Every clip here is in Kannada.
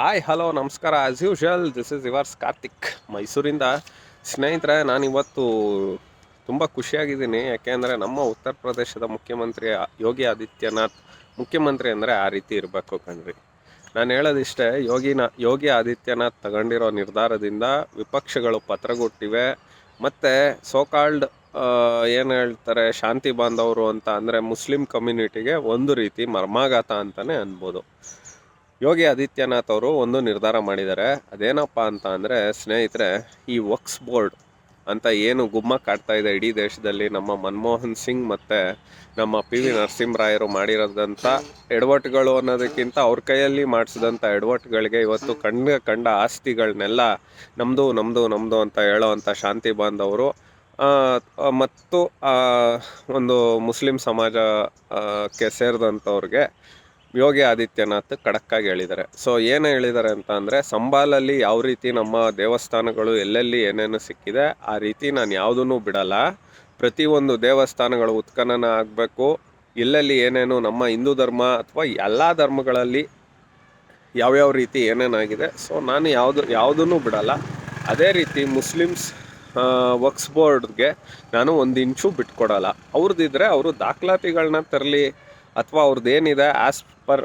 ಹಾಯ್ ಹಲೋ ನಮಸ್ಕಾರ. As usual this is yours Karthik ಮೈಸೂರಿಂದ ಸ್ನೇಹಿತರೆ ನಾನಿವತ್ತು ತುಂಬ ಖುಷಿಯಾಗಿದ್ದೀನಿ. ಯಾಕೆಂದರೆ ನಮ್ಮ ಉತ್ತರ ಪ್ರದೇಶದ ಮುಖ್ಯಮಂತ್ರಿ ಯೋಗಿ ಆದಿತ್ಯನಾಥ್, ಮುಖ್ಯಮಂತ್ರಿ ಅಂದರೆ ಆ ರೀತಿ ಇರಬೇಕು ಕಣ್ರಿ. ನಾನು ಹೇಳೋದಿಷ್ಟೇ ಯೋಗಿನ ಯೋಗಿ ಆದಿತ್ಯನಾಥ್ ತಗೊಂಡಿರೋ ನಿರ್ಧಾರದಿಂದ ವಿಪಕ್ಷಗಳು ಪತ್ರಗೊಟ್ಟಿವೆ. ಮತ್ತು ಸೋಕಾಲ್ಡ್ ಏನು ಹೇಳ್ತಾರೆ, ಶಾಂತಿ ಬಾಂಧವರು ಅಂತ ಅಂದರೆ ಮುಸ್ಲಿಂ ಕಮ್ಯುನಿಟಿಗೆ ಒಂದು ರೀತಿ ಮರ್ಮಾಘಾತ ಅಂತಲೇ ಅನ್ಬೋದು. ಯೋಗಿ ಆದಿತ್ಯನಾಥ್ ಅವರು ಒಂದು ನಿರ್ಧಾರ ಮಾಡಿದ್ದಾರೆ. ಅದೇನಪ್ಪ ಅಂತ ಅಂದರೆ, ಸ್ನೇಹಿತರೆ, ಈ ವಕ್ಸ್ ಬೋರ್ಡ್ ಅಂತ ಏನು ಗುಮ್ಮ ಕಾಡ್ತಾ ಇದೆ ಇಡೀ ದೇಶದಲ್ಲಿ ನಮ್ಮ ಮನಮೋಹನ್ ಸಿಂಗ್ ಮತ್ತು ನಮ್ಮ ಪಿ ವಿ ನರಸಿಂಹರಾಯರು ಮಾಡಿರೋದಂಥ ಎಡವಟ್ಟುಗಳು ಅನ್ನೋದಕ್ಕಿಂತ ಅವ್ರ ಕೈಯಲ್ಲಿ ಮಾಡಿಸಿದಂಥ ಎಡವಟ್ಟುಗಳಿಗೆ ಇವತ್ತು ಕಂಡ ಕಂಡ ಆಸ್ತಿಗಳನ್ನೆಲ್ಲ ನಮ್ಮದು ನಮ್ಮದು ನಮ್ಮದು ಅಂತ ಹೇಳೋವಂಥ ಶಾಂತಿ ಬಾಂಧವರು ಮತ್ತು ಒಂದು ಮುಸ್ಲಿಂ ಸಮಾಜಕ್ಕೆ ಸೇರಿದಂಥವ್ರಿಗೆ ಯೋಗಿ ಆದಿತ್ಯನಾಥ್ ಖಡಕ್ಕಾಗಿ ಹೇಳಿದ್ದಾರೆ. ಸೊ ಏನು ಹೇಳಿದ್ದಾರೆ ಅಂತ ಅಂದರೆ, ಸಂಬಾಲಲ್ಲಿ ಯಾವ ರೀತಿ ನಮ್ಮ ದೇವಸ್ಥಾನಗಳು ಎಲ್ಲೆಲ್ಲಿ ಏನೇನು ಸಿಕ್ಕಿದೆ, ಆ ರೀತಿ ನಾನು ಯಾವುದನ್ನು ಬಿಡಲ್ಲ. ಪ್ರತಿಯೊಂದು ದೇವಸ್ಥಾನಗಳು ಉತ್ಖನನ ಆಗಬೇಕು. ಎಲ್ಲೆಲ್ಲಿ ಏನೇನು ನಮ್ಮ ಹಿಂದೂ ಧರ್ಮ ಅಥವಾ ಎಲ್ಲ ಧರ್ಮಗಳಲ್ಲಿ ಯಾವ್ಯಾವ ರೀತಿ ಏನೇನಾಗಿದೆ ಸೊ ನಾನು ಯಾವುದು ಯಾವುದೂ ಬಿಡಲ್ಲ. ಅದೇ ರೀತಿ ಮುಸ್ಲಿಮ್ಸ್ ವಕ್ಸ್ ಬೋರ್ಡ್ಗೆ ನಾನು ಒಂದು ಇಂಚು ಬಿಟ್ಕೊಡಲ್ಲ. ಅವ್ರದ್ದಿದ್ರೆ ಅವರು ದಾಖಲಾತಿಗಳನ್ನ ತರಲಿ ಅಥವಾ ಅವ್ರದ್ದು ಏನಿದೆ as per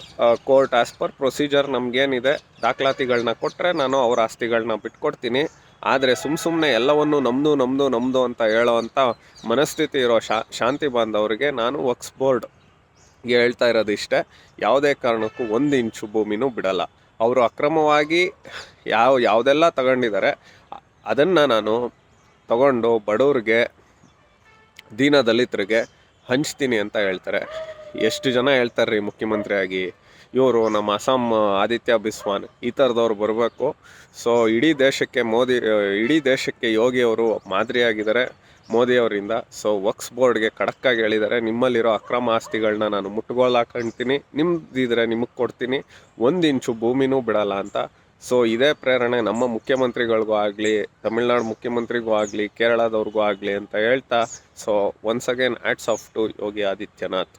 court as per procedure ನಮಗೇನಿದೆ ದಾಖಲಾತಿಗಳನ್ನ ಕೊಟ್ಟರೆ ನಾನು ಅವ್ರ ಆಸ್ತಿಗಳನ್ನ ಬಿಟ್ಕೊಡ್ತೀನಿ. ಆದರೆ ಸುಮ್ಮ ಸುಮ್ಮನೆ ಎಲ್ಲವನ್ನು ನಮ್ಮದು ನಮ್ಮದು ನಮ್ಮದು ಅಂತ ಹೇಳೋವಂಥ ಮನಸ್ಥಿತಿ ಇರೋ ಶಾ, ಶಾಂತಿ ಬಾಂಧವರಿಗೆ ನಾನು ವಕ್ಸ್ ಬೋರ್ಡ್ಗೆ ಹೇಳ್ತಾ ಇರೋದು ಇಷ್ಟೇ. ಯಾವುದೇ ಕಾರಣಕ್ಕೂ ಒಂದು ಇಂಚು ಭೂಮಿನೂ ಬಿಡಲ್ಲ. ಅವರು ಅಕ್ರಮವಾಗಿ ಯಾವ, ಯಾವುದೆಲ್ಲ ತಗೊಂಡಿದ್ದಾರೆ ಅದನ್ನು ನಾನು ತಗೊಂಡು ಬಡವ್ರಿಗೆ ದೀನ ದಲಿತರಿಗೆ ಹಂಚ್ತೀನಿ ಅಂತ ಹೇಳ್ತಾರೆ. ಎಷ್ಟು ಜನ ಹೇಳ್ತಾರೆ ರೀ ಮುಖ್ಯಮಂತ್ರಿಯಾಗಿ? ಇವರು ನಮ್ಮ ಅಸ್ಸಾಂ ಆದಿತ್ಯ ಬಿಸ್ವಾನ್, ಈ ಥರದವ್ರು ಬರಬೇಕು. ಸೊ ಇಡೀ ದೇಶಕ್ಕೆ ಮೋದಿ, ಇಡೀ ದೇಶಕ್ಕೆ ಯೋಗಿಯವರು ಮಾದರಿಯಾಗಿದ್ದಾರೆ ಮೋದಿಯವರಿಂದ ಸೊ ವಕ್ಸ್ ಬೋರ್ಡ್ಗೆ ಖಡಕ್ಕಾಗಿ ಹೇಳಿದ್ದಾರೆ. ನಿಮ್ಮಲ್ಲಿರೋ ಅಕ್ರಮ ಆಸ್ತಿಗಳನ್ನ ನಾನು ಮುಟ್ಗೋಲ್ ಹಾಕೊಂತೀನಿ. ನಿಮ್ದಿದ್ರೆ ನಿಮಗೆ ಕೊಡ್ತೀನಿ. ಒಂದು ಇಂಚು ಭೂಮಿನೂ ಬಿಡಲ್ಲ ಅಂತ. ಸೊ ಇದೇ ಪ್ರೇರಣೆ ನಮ್ಮ ಮುಖ್ಯಮಂತ್ರಿಗಳಿಗೂ ಆಗಲಿ, ತಮಿಳ್ನಾಡು ಮುಖ್ಯಮಂತ್ರಿಗೂ ಆಗಲಿ, ಕೇರಳದವ್ರಿಗೂ ಆಗಲಿ ಅಂತ ಹೇಳ್ತಾ. So once again hats off to Yogi Adityanath.